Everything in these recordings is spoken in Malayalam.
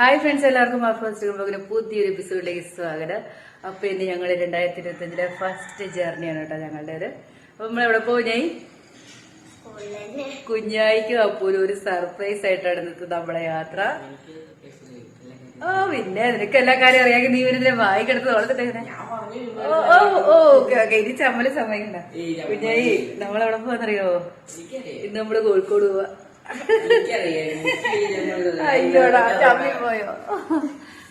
ഹായ് ഫ്രണ്ട്സ് എല്ലാവർക്കും ബ്ലോഗിന് പുതിയൊരു എപ്പിസോഡിലേക്ക് സ്വാഗതം. അപ്പൊ ഇനി ഞങ്ങൾ രണ്ടായിരത്തി ഇരുപത്തി അഞ്ചിലെ ഫസ്റ്റ് ജേർണിയാണ് കേട്ടോ ഞങ്ങളുടെ അപ്പൊ നമ്മൾ എവിടെ പോകുന്നേ കുഞ്ഞായിക്കും അപ്പൂരും ഒരു സർപ്രൈസ് ആയിട്ടാണ് ഇന്നത്തെ നമ്മളെ യാത്ര. ഓ പിന്നെ നിനക്ക് എല്ലാ കാര്യം അറിയാമെങ്കിൽ നീ ഒരു വായി വളർത്തിട്ടെ ഓ ഓ ഓ ഓക്കെ ഓക്കെ. ഇനി ചമ്മൽ സമ്മതിക്കണ്ട കുഞ്ഞായി നമ്മളെവിടെ പോവാന്നറിയോ? ഇന്ന് നമ്മൾ കോഴിക്കോട് പോവാ. അയ്യോടാ ചമ്മി പോയോ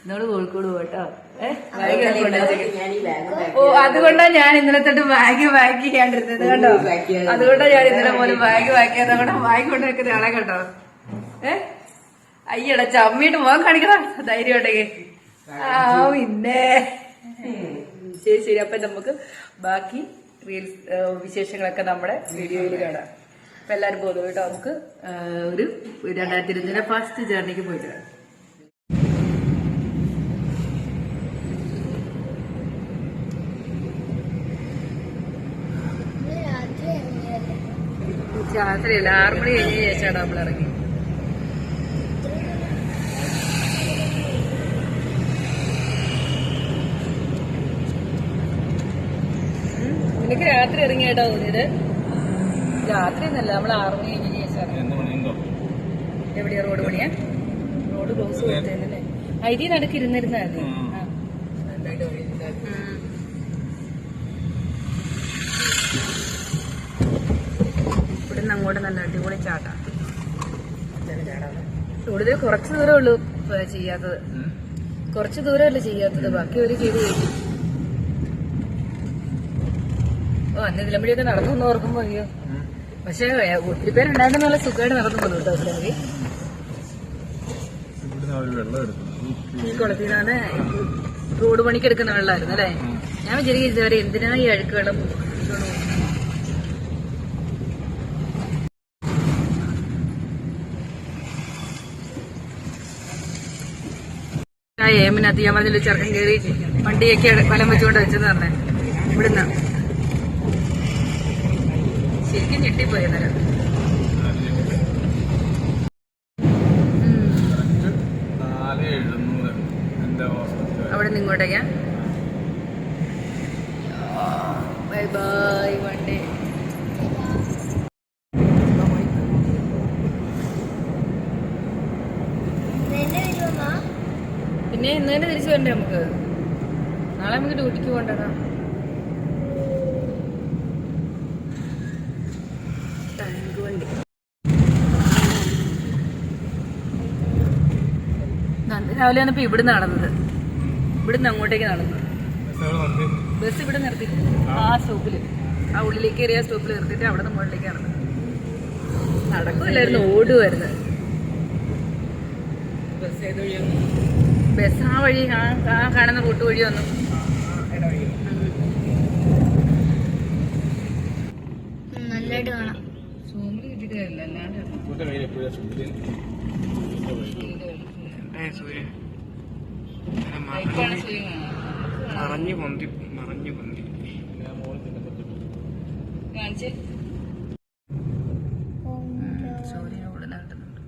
നമ്മൾ കോഴിക്കോട് പോട്ടോ? ഓ അതുകൊണ്ടാ ഞാൻ ഇന്നലെ തൊട്ട് ബാഗ് ബാഗ് ചെയ്യാണ്ടിരുന്നത് കേട്ടോ. അതുകൊണ്ടാ ഞാൻ ഇന്നലെ പോലെ ബാഗ് ബാക്കിയത് ചെയ്യാതെ അവിടെ ബാഗ് കൊണ്ട് വെക്കുന്ന ആളെ കേട്ടോ. ഏ? അയ്യടാ ചമ്മിട്ട് മോൻ കാണിക്കണ ധൈര്യം ഉണ്ടെങ്കിൽ ആ പിന്നെ. ശരി ശരി. അപ്പൊ നമുക്ക് ബാക്കി റീൽസ് വിശേഷങ്ങളൊക്കെ നമ്മുടെ വീഡിയോയിൽ കാണാം. അപ്പൊ എല്ലാരും ബോധമായിട്ട് നമുക്ക് ഒരു രണ്ടായിരത്തി ഇരുപത്തിന്റെ ഫസ്റ്റ് ജേർണിക്ക് പോയിട്ട് വരാം. രാത്രിയല്ല? ആറു മണി കഴിഞ്ഞ ശേഷമാണ് നമ്മൾ ഇറങ്ങി. ഉം. നിനക്ക് രാത്രി ഇറങ്ങിയായിട്ടാ തോന്നിയത്. രാത്രി എന്നല്ല നമ്മൾ ആറ് മണി കഴിഞ്ഞ എവിടെയാ റോഡ് പണിയാ? റോഡ് ക്ലോസ് കൊടുത്തല്ലേ അരി നടുക്ക് ഇരുന്നിരുന്നാ മതി ആ. ഉം. ഇവിടുന്ന് അങ്ങോട്ട് നല്ല അടിപൊളി ചാട്ടാ. കൂടുതൽ കുറച്ച് ദൂരമേ ഉള്ളൂ ചെയ്യാത്തത്. കുറച്ച് ദൂരമല്ലേ ചെയ്യാത്തത്. ബാക്കി ഒരു ചെയ്ത് കഴിഞ്ഞു. ഓ അന്ന് ഇതിലമ്പടിയൊക്കെ നടന്നു എന്ന് ഓർക്കുമ്പോ അയ്യോ. പക്ഷെ ഒത്തിരി പേരുണ്ടായിരുന്നു നല്ല സുഖമായിട്ട് നടന്നു പോകുന്നു കേട്ടോ ഈ കുളത്തിൽ നിന്നാണ് റോഡ് പണിക്ക് എടുക്കുന്ന വെള്ളമായിരുന്നു അല്ലേ? ഞാൻ വിചാരിക്കും ഇതുവരെ എന്തിനാ ഈ അഴുക്ക് വെള്ളം ഏമിനകത്ത് ഞാൻ പറഞ്ഞില്ല ചെറുക്കൻ കയറി വണ്ടിയൊക്കെ വലം വെച്ചുകൊണ്ട് വെച്ചെന്ന് പറഞ്ഞേ. ഇവിടുന്ന്. ശരിക്കും ഞെട്ടിപ്പോയി അന്നേരം അവിടെ നിന്ന് ഇങ്ങോട്ടേക്കാ? Bye bye one day. പിന്നെ ഇന്ന് തന്നെ തിരിച്ചു വരണ്ടേ നമുക്ക്? നാളെ നമുക്ക് ഡ്യൂട്ടിക്ക് പോകണ്ടടാ ടാങ്ക് വണ്ടി നന്ദി രാവിലെ വന്നപ്പോ ഇവിടുന്ന് നടന്നത്. ഇവിടുന്ന് അങ്ങോട്ടേക്ക് നടന്നത്. ബസ് ഇവിടെ നിർത്തി. ആ. സ്റ്റോപ്പിൽ. ആ ഉള്ളിലേക്ക് കയറിയ സ്റ്റോപ്പിൽ നിർത്തിയിട്ട് അവിടെ നിന്ന് മുകളിലേക്ക് നടന്നത്. നടക്കുമല്ലായിരുന്നു ഓടുമായിരുന്നു ബസ് ആ വഴി ആ കാണുന്ന റൂട്ട് വഴി വന്നു. നല്ലതായിട്ട് കാണാം. സൂമിൽ കിട്ടിയിട്ട് കാര്യമില്ല അല്ലാണ്ട് സൂര്യൻ. കാണാം. മറഞ്ഞു പൊന്തി മറഞ്ഞു പൊന്തി. നടത്തുന്നുണ്ട്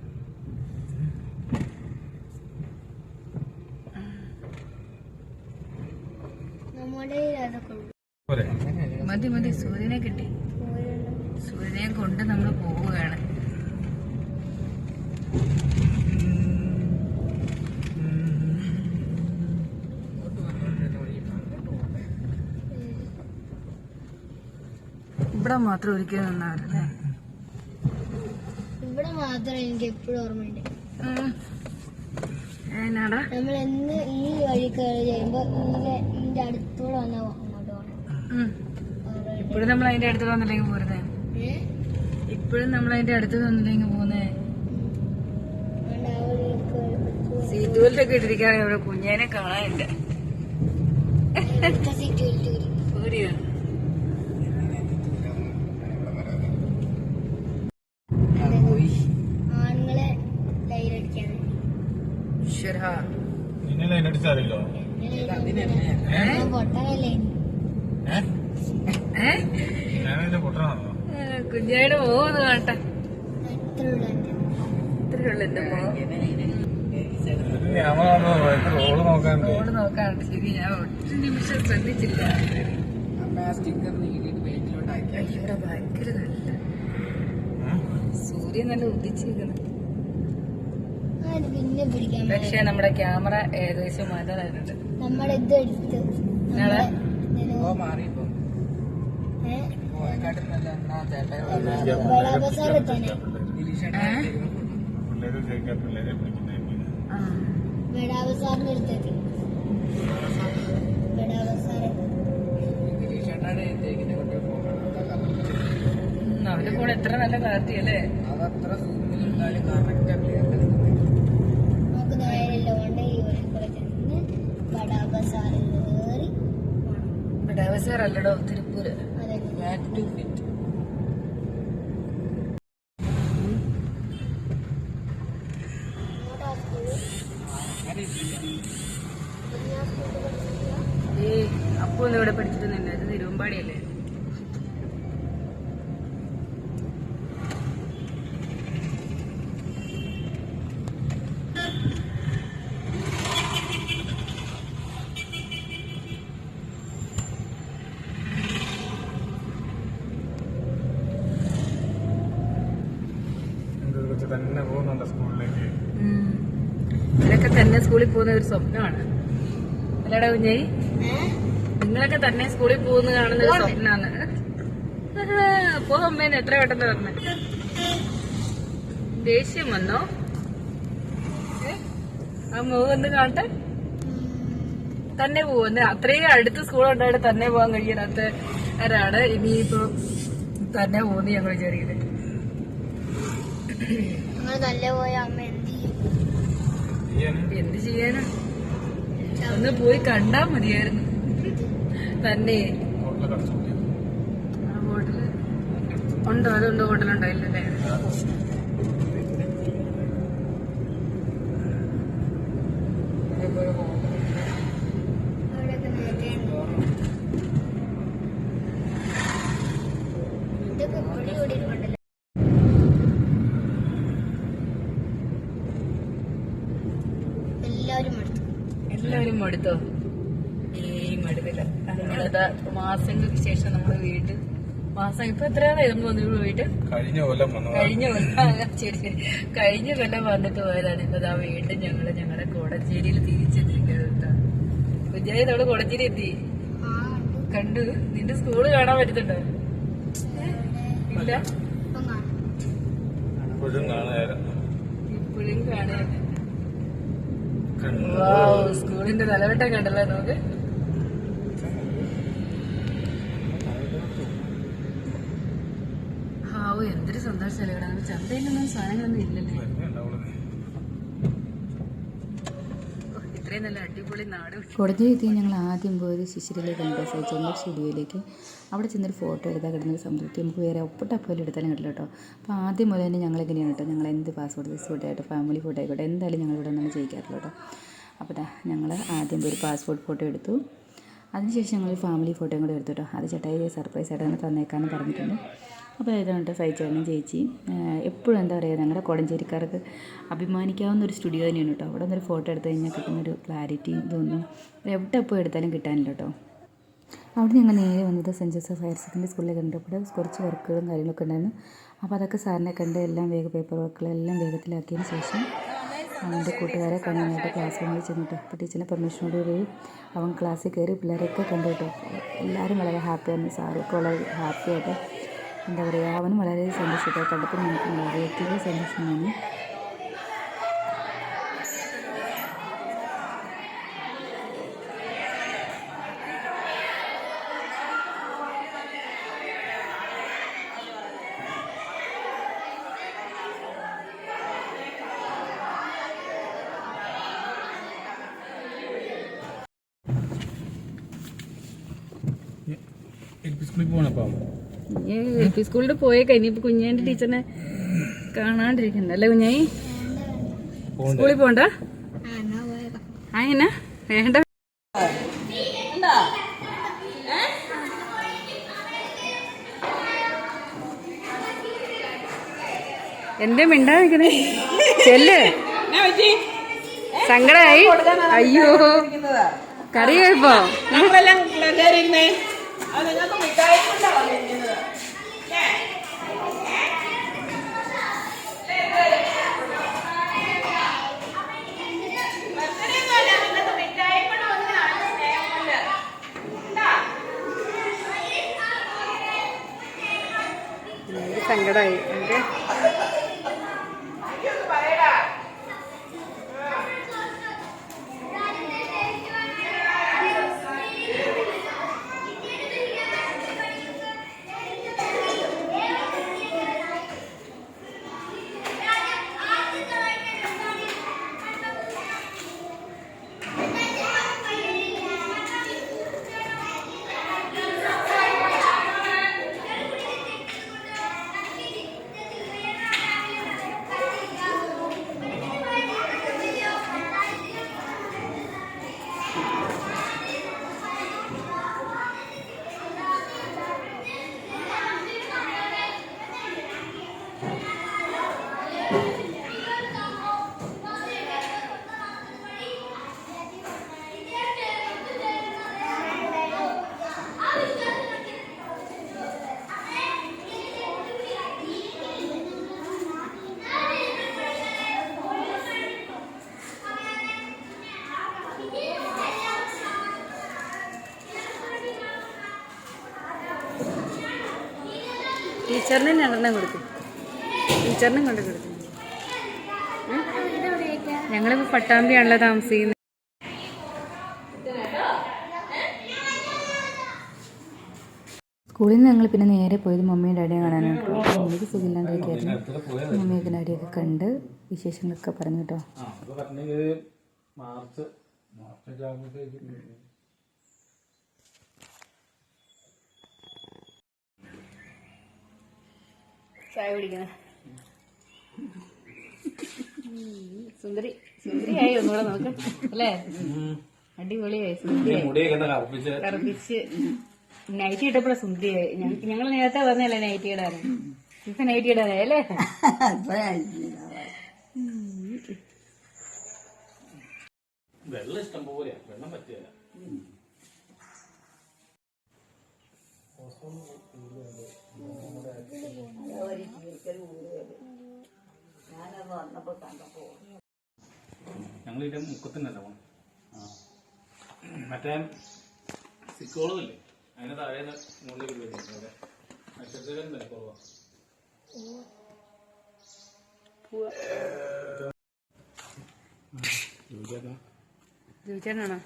മതി മതി. സൂര്യനെ കിട്ടി. സൂര്യനെ കൊണ്ട് നമ്മൾ പോവുകയാണ്. ഇവിടെ മാത്രം ഒരിക്കലും നന്നാവില്ലേ ഇവിടെ മാത്രം എനിക്ക് എപ്പോഴും ഓർമ്മയുണ്ട്. എന്നാടാ? നമ്മൾ എന്ന് ഈ വഴി കയറി ചെയ്യുമ്പോ ഇതിന്റെ അടുത്തൂടെ വന്നാ അങ്ങോട്ട് ഇപ്പോഴും നമ്മൾ അതിന്റെ അടുത്ത് വന്നില്ലെങ്കിൽ പോരുന്നേ? ഇപ്പോഴും നമ്മൾ അതിന്റെ അടുത്ത് വന്നില്ലെങ്കിൽ പോകുന്നേ സീറ്റ് ബെൽറ്റ് ഒക്കെ ഇവിടെ കുഞ്ഞേനെ കാണാനില്ല. സൂര്യ ഏ, കുഞ്ഞായിട്ട് പോകുന്നു നോക്കാണ്ട് ശരി ഞാൻ ഒറ്റ നിമിഷം ശ്രദ്ധിച്ചില്ല. ഇവിടെ ഭയങ്കര നല്ല. സൂര്യൻ നല്ല ഉദിച്ചിരിക്കുന്നു. പിന്നെ പിടിക്കാൻ. പക്ഷെ നമ്മുടെ ക്യാമറ ഏകദേശം മാറ്റാനായിട്ടുണ്ട് നമ്മുടെ ഇത് എടുത്ത് എത്ര നല്ല നടത്തി അല്ലേ? പിള്ളേര് ചോദിക്കാം പിള്ളേരെ പിടിക്കുന്ന ഡൈവസർ അല്ലടോ തിരുപ്പൂര്. അപ്പു ഒന്നും ഇവിടെ പഠിച്ചിട്ടൊന്നുമില്ല. ഇത് തിരുവമ്പാടിയല്ലേ? തന്നെ സ്കൂളിൽ പോകുന്ന ഒരു സ്വപ്നമാണ്. അല്ലടാ കുഞ്ഞായി നിങ്ങളൊക്കെ തന്നെ സ്കൂളിൽ പോകുന്ന കാണുന്ന ഒരു സ്വപ്നമാണ്. പോ അമ്മേനെ എത്ര പെട്ടെന്ന് പറഞ്ഞ ദേഷ്യം വന്നോ? ആ മുഖം ഒന്ന് കാണട്ടെ. തന്നെ പോകുന്നു അത്രയും അടുത്ത് സ്കൂളുണ്ടായിട്ട് തന്നെ പോകാൻ കഴിയാത്ത ആരാണ്? ഇനിയിപ്പോ തന്നെ പോകുന്നു ഞങ്ങൾ വിചാരിക്കുന്നത് ഞങ്ങൾ നല്ല പോയ അമ്മ എന്ത് ചെയ്യാനാ? ഒന്ന് പോയി കണ്ടാ മതിയായിരുന്നു. തന്നെ. ഉണ്ടോ? അതുണ്ടോ? ഹോട്ടലുണ്ടോ ഇല്ലല്ലേ അവിടെയൊക്കെ നേരത്തെ ഇതൊക്കെ പൊടി കൂടിയിട്ടുണ്ടല്ലോ എല്ലാവരും അടുത്തു എല്ലാവരും ഗെയിം നമ്മളിതാ മാസങ്ങൾക്ക് ശേഷം നമ്മൾ വീട്ടിൽ മാസം ഇപ്പൊ എത്രയാണ് നമ്മൾ വന്നിട്ട് വീട്ടിൽ? കഴിഞ്ഞ കൊല്ലം കഴിഞ്ഞ കൊല്ലം. ശരി ശരി. കഴിഞ്ഞ കൊല്ലം വന്നിട്ട് പോയതാണ്. ഇപ്പൊ ആ വീണ്ടും ഞങ്ങൾ ഞങ്ങളുടെ കോടഞ്ചേരിയിൽ തിരിച്ചെത്തിയിരിക്കുന്നത് വിജയ് നമ്മൾ കോടഞ്ചേരി എത്തി. കണ്ടു? നിന്റെ സ്കൂൾ കാണാൻ പറ്റുന്നുണ്ടോ ഇല്ല? ഇപ്പോഴും കാണാൻ ഇപ്പോഴും കാണാൻ കണ്ടു വാവ്, സ്കൂളിന്റെ തലവട്ടം കണ്ടല്ലേ നമുക്ക്? ഹാവു എന്തൊരു സന്തോഷമല്ലേ ഇവിടെ ചന്തയിലൊന്നും സാധനങ്ങളൊന്നും ഇല്ലല്ലേ? ഇത്രയും അടിപൊളി കോടതിയിൽ എത്തി ഞങ്ങൾ ആദ്യം പോയത് ശിശിരിലേക്ക് ഉണ്ട് സൈച്ചന്റെ സ്റ്റുഡിയോയിലേക്ക്. അവിടെ ചെന്നൊരു ഫോട്ടോ എടുത്താൽ കിടന്നൊരു സംതൃപ്തി നമുക്ക് വേറെ ഒപ്പിട്ട പോലെ എടുത്താലും കിട്ടില്ല കേട്ടോ. അപ്പോൾ ആദ്യം മുതൽ തന്നെ ഞങ്ങൾ എങ്ങനെയാണ് കേട്ടോ. ഞങ്ങൾ എന്ത് പാസ്പോർട്ട് ഫോട്ടോ ആയിട്ട് ഫാമിലി ഫോട്ടോ ആയിക്കോട്ടെ എന്തായാലും ഞങ്ങൾ ഇവിടെ നിന്ന് ചെയ്യിക്കാറില്ല കേട്ടോ. അപ്പോൾ ഞങ്ങൾ ആദ്യം ഒരു പാസ്പോർട്ട് ഫോട്ടോ എടുത്തു. അതിനുശേഷം ഞങ്ങൾ ഫാമിലി ഫോട്ടോയും കൂടെ എടുത്തു കേട്ടോ. അത് ചേട്ടായി സർപ്രൈസ് ആയിട്ട് തന്നെ തന്നേക്കാമെന്ന് പറഞ്ഞിട്ടുണ്ട്. അപ്പോൾ ഇതാണ് സഹിച്ചേട്ടനും ചേച്ചി എപ്പോഴും എന്താ പറയുക ഞങ്ങളുടെ കോടഞ്ചേരിക്കാർക്ക് അഭിമാനിക്കാവുന്ന ഒരു സ്റ്റുഡിയോ തന്നെയാണ് കേട്ടോ. അവിടെ നിന്നൊരു ഫോട്ടോ എടുത്തു കഴിഞ്ഞാൽ കിട്ടുന്നൊരു ക്ലാരിറ്റി ഇതൊന്നും എവിടെ പോയി എടുത്താലും കിട്ടാനില്ല കേട്ടോ. അവിടെ ഞങ്ങൾ നേരെ വന്നത് സെന്റ് ജോസഫ് ഹയർ സെക്കൻഡറി സ്കൂളിൽ കണ്ടപ്പോൾ കുറച്ച് വർക്കുകളും കാര്യങ്ങളൊക്കെ ഉണ്ടായിരുന്നു. അപ്പോൾ അതൊക്കെ സാറിനെ കണ്ട് എല്ലാം വേഗ പേപ്പർ വർക്കുകളെല്ലാം വേഗത്തിലാക്കിയതിന് ശേഷം അവന്റെ കൂട്ടുകാരെ കാണാനായിട്ട് ക്ലാസ് റൂമിൽ ചെന്നിട്ട് അപ്പോൾ ടീച്ചറിന്റെ പെർമിഷനോട് കൂടി അവൻ ക്ലാസ്സിൽ കയറി പിള്ളേരെയൊക്കെ കണ്ടു കേട്ടോ. എല്ലാവരും വളരെ ഹാപ്പിയായിരുന്നു സാറൊക്കെ വളരെ ഹാപ്പിയായിട്ട് എന്താ പറയുക അവനും വളരെ സന്തോഷത്തോടെ കണ്ടപ്പോൾ നമുക്ക് വളരെയധികം സന്തോഷം തോന്നി സ്കൂളിൽ പോകണപ്പം എൽ പി സ്കൂളിൽ പോയേക്കാം ഇനിയിപ്പോ കുഞ്ഞേന്റെ ടീച്ചറിനെ കാണാണ്ടിരിക്കണ്ട അല്ലേ കുഞ്ഞായി? സ്കൂളിൽ പോണ്ട? എന്നാ വേണ്ട. എന്റെ മിണ്ടാ നിൽക്കണേ ചെല്ല്. സങ്കടായി? അയ്യോ. കറിയായിപ്പോ നമ്മളെല്ലാം കയറിയിരുന്നേ ടീച്ചറിന് രണ്ടെണ്ണം കൊടുക്കും. ടീച്ചറിനും കൊണ്ട് കൊടുക്കും. ഞങ്ങളിപ്പോ പട്ടാമ്പിയാണല്ലോ താമസിക്കുന്നത്. സ്കൂളിൽ നിന്ന് ഞങ്ങൾ പിന്നെ നേരെ പോയത് മമ്മിയും ഡാഡിയും കാണാനായിട്ട് എനിക്ക് സുഖമില്ലാണ്ടിരിക്കുകയായിരുന്നു മമ്മിയൊക്കെ ഡാഡിയൊക്കെ കണ്ട് വിശേഷങ്ങളൊക്കെ പറഞ്ഞു കേട്ടോ. മാർച്ച് മാർച്ചൊക്കെ ആകുമ്പോഴത്തേക്ക് ചായ കുടിക്കുന്ന. സുന്ദരി സുന്ദരിയായി ഒന്നുകൂടെ നമുക്ക് അല്ലേ? അടിപൊളിയായി സുന്ദരിയായി. കറുപ്പിച്ച്. നൈറ്റി ഇട്ടപ്പോഴാ സുന്ദരിയായി. ഞങ്ങൾ നേരത്തെ പറഞ്ഞല്ലേ നൈറ്റി ഇടാറ് ഇപ്പൊ നൈറ്റി ഇടാനായി അല്ലേ? വെള്ളം ഇഷ്ടം പോലെയാ. വെള്ളം പറ്റിയല്ല ഞങ്ങൾ ഇതിന്റെ മുക്കത്തിനല്ല പോണം. മറ്റേ സിക്കോളമില്ലേ അതിന് താഴെ മുകളിലേക്ക് വരുന്നുണ്ട് അവിടെ നക്ഷത്രത്തിലും വില കുറവാ. ജൂചേട്ടനാണോ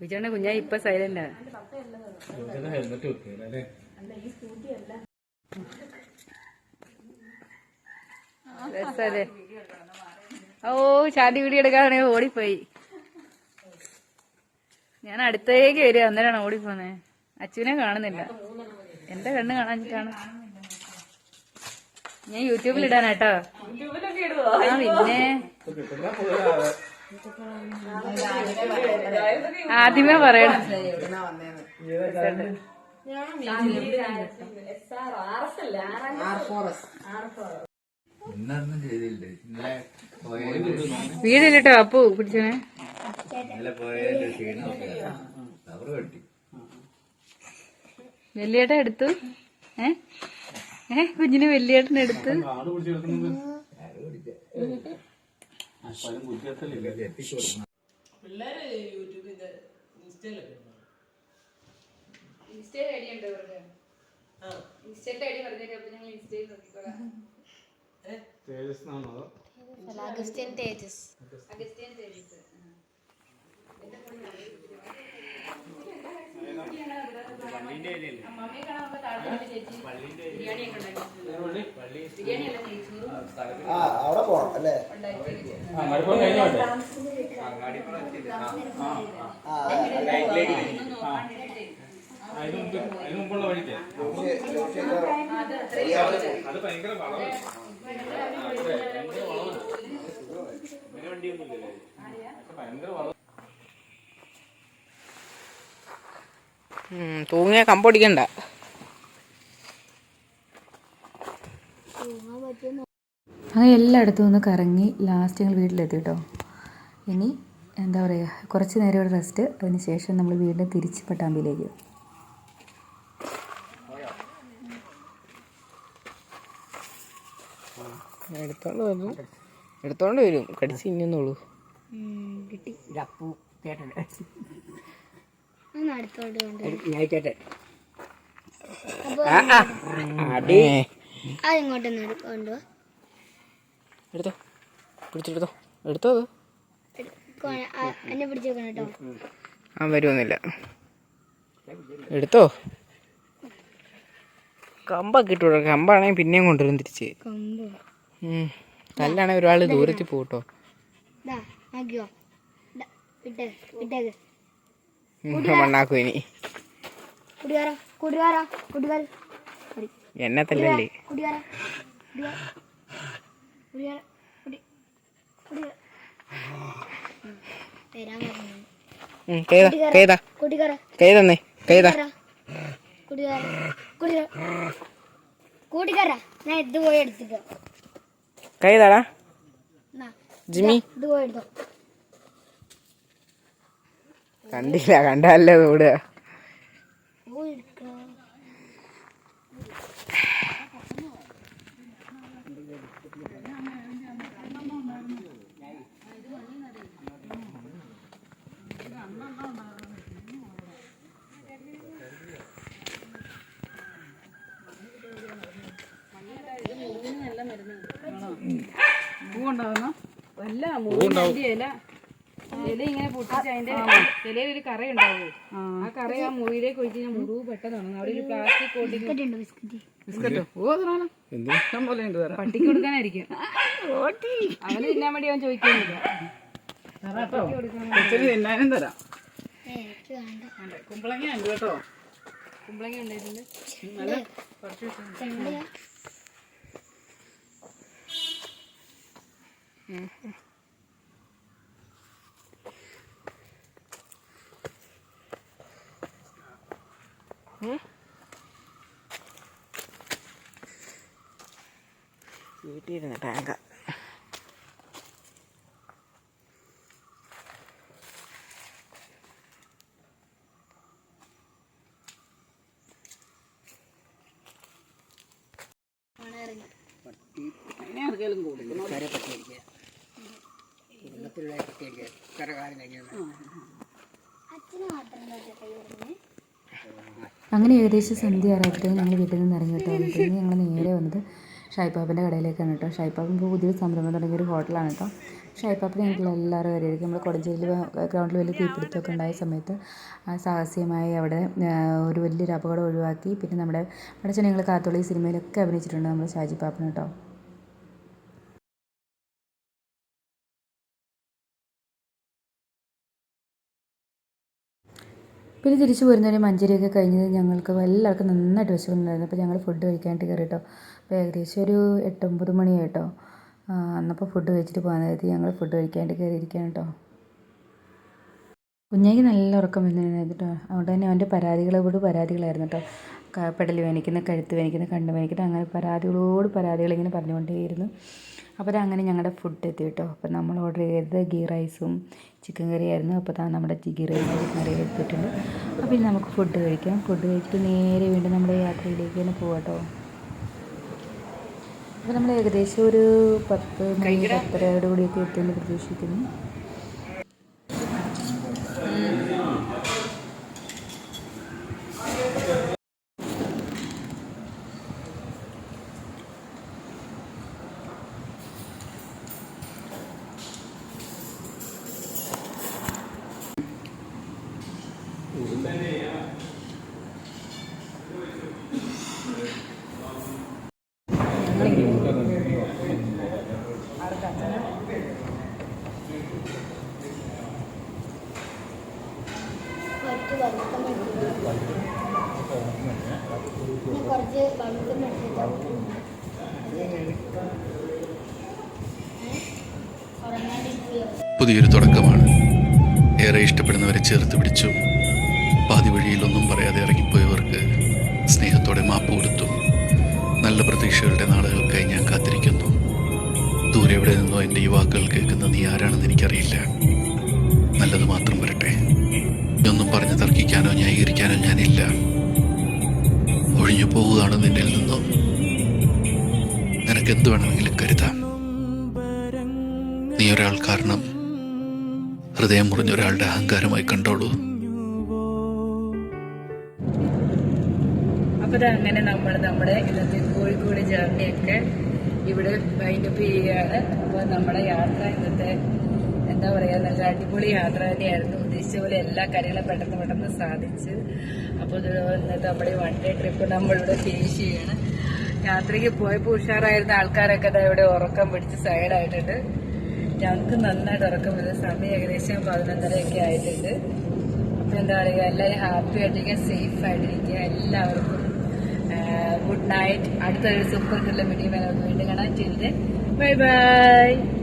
ജൂചേട്ടന്റെ കുഞ്ഞായി ഇപ്പൊ സൈലന്റാ ഹെൽമെറ്റ് വെക്കില്ല അല്ലേ. ഓ ചാണ്ടി വീടി എടുക്കാതെ ഓടിപ്പോയി. ഞാൻ അടുത്തേക്ക് വരിക അന്നേരമാണ് ഓടിപ്പോന്നെ. അച്ഛനെ കാണുന്നില്ല. എന്റെ കണ്ണ് കാണാഞ്ഞിട്ടാണ്. ഞാൻ യൂട്യൂബിൽ ഇടാനാട്ടോ. ആ പിന്നെ. ആദ്യമേ പറയണം. ഇന്നൊന്നും ചെയ്തില്ല? ഇന്നലെ വീടില്ലട്ടോ അപ്പു പിടിച്ചേ ഇന്നലെ പോയതിന്റെ ക്ഷീണമൊക്കെ അവർ വെട്ടി. വെള്ളിയേട്ട എടുത്തു. ഏ? ഏ കുഞ്ഞിന് വെള്ളിയേട്ടൻ എടുത്ത്. കാട് പിടിച്ച് കിടക്കുന്നത് ആര് പിടിച്ച പലരും ബുദ്ധിയത്തല്ലേ എത്തിക്കൊടുക്കണം പിള്ളേര് യൂട്യൂബിൽ ഇൻസ്റ്റയിലൊക്കെ ഉണ്ടോ? ആ തേജസ് എന്നാണോ അതോ? അഗസ്ത്യൻ തേജസ്. ആ. മടുപ്പം കഴിഞ്ഞോട്ടെ? അതിന് മുമ്പ് അതിന് മുമ്പുള്ള വഴിക്ക്. അത് ഭയങ്കര വളവ് ഭയങ്കര വളവ് തൂങ്ങിയ കമ്പൊടിക്കണ്ട. അങ്ങനെ എല്ലായിടത്തും ഒന്ന് കറങ്ങി ലാസ്റ്റ് ഞങ്ങൾ വീട്ടിലെത്തി കേട്ടോ ഇനി എന്താ പറയുക കുറച്ച് നേരം ഒരു റെസ്റ്റ് അതിന് ശേഷം നമ്മൾ വീണ്ടും തിരിച്ച് പട്ടാമ്പിയിലേക്ക്. എടുത്തോണ്ട് വന്നു. എടുത്തോണ്ട് വരും. കടിച്ച് ഇന്നുള്ളൂ കിട്ടി അപ്പു ചേട്ടൻ ചേട്ടൻ എടുത്തോ. പിടിച്ചെടുത്തോ. എടുത്തോ പിടിച്ചേക്കണം ആ എടുത്തോ. കമ്പാണെങ്കിൽ പിന്നെയും കൊണ്ടുവരും തിരിച്ച്. കൊമ്പോ. ഉം. കല്ലാണെങ്കിൽ ഒരാൾ ദൂരത്തിൽ പോട്ടോ മണ്ണാക്കും ഇനി എന്നെ തല്ലല്ലേ കുടികാരാ കുടികാര കുടി. കുടികാര തരാൻ പറഞ്ഞു. ഉം, കൈതാ കൈതാ കുടികാര കൈ തന്നേ കൈതാ കുടികാര കുടികാര കൂട്ടിക്കാരാ ഞാൻ ഇത് പോയി എടുത്തിട്ടോ കൈതാടാ. എന്നാ, ജിമ്മി. കണ്ടില്ല കണ്ടല്ലേ ഓടുക അല്ല മുറിന്റെ ഇല. ഇല ഇങ്ങനെ പൊട്ടിച്ച് അതിന്റെ ഇലയിൽ ഒരു കറ ഉണ്ടാവൂ ആ കറ ആ മുറിയിലേക്ക് ഒഴിച്ച് ഞാൻ മുറിവ് പെട്ടെന്ന് അവിടെ ഒരു പ്ലാസ്റ്റിക് കോട്ടിങ് പട്ടിക്ക് കൊടുക്കാനായിരിക്കും. അവന് തിന്നാൻ വേണ്ടി അവൻ ചോദിക്കുന്നില്ല. തിന്നാനും തരാം. കുമ്പളങ്ങ ഉണ്ട് കേട്ടോ. കുമ്പളങ്ങ ഉണ്ടായിട്ടുണ്ട്. ചെണ്ടയാ വീട്ടിൽ ഇരുന്ന ടാങ്ക. ആർക്കെങ്കിലും കൂടും കര മാത്രം അങ്ങനെ ഏകദേശം സന്ധ്യ ആറായപ്പോഴത്തേക്കും ഞങ്ങൾ വീട്ടിൽ നിന്ന് ഇറങ്ങി കേട്ടോ നിന്ന് ഞങ്ങൾ നേരെ വന്നത് ഷായിപ്പാപ്പിന്റെ കടയിലേക്കാണ് കേട്ടോ. ഷായിപ്പാപ്പൻ ഇപ്പോൾ പുതിയൊരു സംരംഭം തുടങ്ങിയ ഒരു ഹോട്ടലാണ് കേട്ടോ. ഷായിപ്പാപ്പിന് ഞങ്ങൾക്ക് എല്ലാവരും അറിയായിരിക്കും നമ്മൾ കൊടഞ്ചേരിയിൽ ഗ്രൗണ്ടിൽ വലിയ തീപിടുത്തമൊക്കെ ഉണ്ടായ സമയത്ത് സാഹസികമായി അവിടെ ഒരു വലിയൊരു അപകടം ഒഴിവാക്കി. പിന്നെ നമ്മുടെ പടച്ച ഞങ്ങൾ കാത്തോളി സിനിമയിലൊക്കെ അഭിനയിച്ചിട്ടുണ്ട് നമ്മുടെ ഷാജി പാപ്പൻ കേട്ടോ. പിന്നെ തിരിച്ചു പോരുന്നവരെ മഞ്ചേരിയൊക്കെ കഴിഞ്ഞത് ഞങ്ങൾക്ക് എല്ലാവർക്കും നന്നായിട്ട് വിശക്കുന്നുണ്ടായിരുന്നു അപ്പോൾ ഞങ്ങൾ ഫുഡ് കഴിക്കാനായിട്ട് കയറി കേട്ടോ അപ്പോൾ ഏകദേശം ഒരു എട്ടൊമ്പത് മണിയായി കേട്ടോ അന്നപ്പോൾ ഫുഡ് കഴിച്ചിട്ട് പോകാൻ ഞങ്ങൾ ഫുഡ് കഴിക്കാനായിട്ട് കയറിയിരിക്കുകയാണ് കേട്ടോ കുഞ്ഞാക്ക് നല്ല ഉറക്കം വന്നിരുന്നു കേട്ടോ അതുകൊണ്ട് തന്നെ അവന്റെ പരാതികളോട് പരാതികളായിരുന്നു കേട്ടോ പെടൽ വേനിക്കുന്ന കഴുത്ത് വേനിക്കുന്ന കണ്ണ് വേനിക്കുന്ന അങ്ങനെ പരാതികളോട് പരാതികൾ ഇങ്ങനെ പറഞ്ഞുകൊണ്ടേയിരുന്നു. അപ്പോൾ അങ്ങനെ ഞങ്ങളുടെ ഫുഡ് എത്തി കേട്ടോ അപ്പോൾ നമ്മൾ ഓർഡർ ചെയ്തത് ഗീ റൈസും ചിക്കൻ കറിയായിരുന്നു. അപ്പോൾ താ നമ്മുടെ ചിക്കൻ കറി എടുത്തിട്ടുണ്ട്. അപ്പോൾ ഇനി നമുക്ക് ഫുഡ് കഴിക്കാം. ഫുഡ് കഴിച്ചിട്ട് നേരെ വീണ്ടും നമ്മുടെ യാത്രയിലേക്ക് തന്നെ കേട്ടോ. അപ്പോൾ നമ്മൾ ഏകദേശം ഒരു പത്ത് മണി പത്തരയോടുകൂടിയൊക്കെ എത്തുമെന്ന് പ്രതീക്ഷിക്കുന്നു. പുതിയൊരു തുടക്കമാണ്. ഏറെ ഇഷ്ടപ്പെടുന്നവരെ ചേർത്ത് പിടിച്ചു. പാതി വഴിയിലൊന്നും പറയാതെ ഇറങ്ങിപ്പോയവർക്ക് സ്നേഹത്തോടെ മാപ്പ് കൊടുത്തു. നല്ല പ്രതീക്ഷകളുടെ നാളുകൾക്കായി ഞാൻ കാത്തിരിക്കുന്നു. ദൂരെ എവിടെ നിന്നോ എന്റെ യുവാക്കൾ കേൾക്കുന്ന നീ ആരാണെന്ന് എനിക്കറിയില്ല. നല്ലത് മാത്രം വരട്ടെ. ഒന്നും പറഞ്ഞ് തർക്കിക്കാനോ ന്യായീകരിക്കാനോ ഞാനില്ല. ഒഴിഞ്ഞു പോവുകയാണ് നിന്നിൽ നിന്നോ. നിനക്ക് എന്ത് വേണമെങ്കിലും കരുതാം. നീ ഒരാൾ കാരണം ഹൃദയം മുറിഞ്ഞ ഒരാളുടെ അഹങ്കാരമായി കണ്ടോളൂ. അങ്ങനെ നമ്മൾ നമ്മുടെ ഇന്നത്തെ കോഴിക്കോട് ജേർണിയൊക്കെ ഇവിടെ വൈൻഡപ്പ് ചെയ്യുകയാണ്. അപ്പൊ നമ്മുടെ യാത്ര ഇന്നത്തെ എന്താ പറയാ നല്ല അടിപൊളി യാത്ര തന്നെയായിരുന്നു. ഉദ്ദേശിച്ച പോലെ എല്ലാ കാര്യങ്ങളും പെട്ടെന്ന് പെട്ടെന്ന് സാധിച്ചു. അപ്പോൾ ഇന്നത്തെ നമ്മുടെ വൺ ഡേ ട്രിപ്പ് നമ്മളിവിടെ ഫിനിഷ് ചെയ്യാണ്. യാത്രയ്ക്ക് പോയപ്പോൾ ഉഷാറായിരുന്ന ആൾക്കാരൊക്കെ ഇവിടെ ഉറക്കം പിടിച്ച് സൈഡായിട്ടുണ്ട് ഞങ്ങൾക്ക് നന്നായിട്ട് ഉറക്കം വരുന്ന. സമയം ഏകദേശം പതിനൊന്നരയൊക്കെ ആയിട്ടുണ്ട്. അപ്പോൾ എന്താ പറയുക എല്ലാവരും ഹാപ്പി ആയിട്ടിരിക്കുക സേഫ് ആയിട്ടിരിക്കുക. എല്ലാവർക്കും ഗുഡ് നൈറ്റ് അടുത്തൊരു സൂപ്പർ കിട്ടുന്ന വീഡിയോ വീണ്ടും കാണാൻ ബൈ ബൈ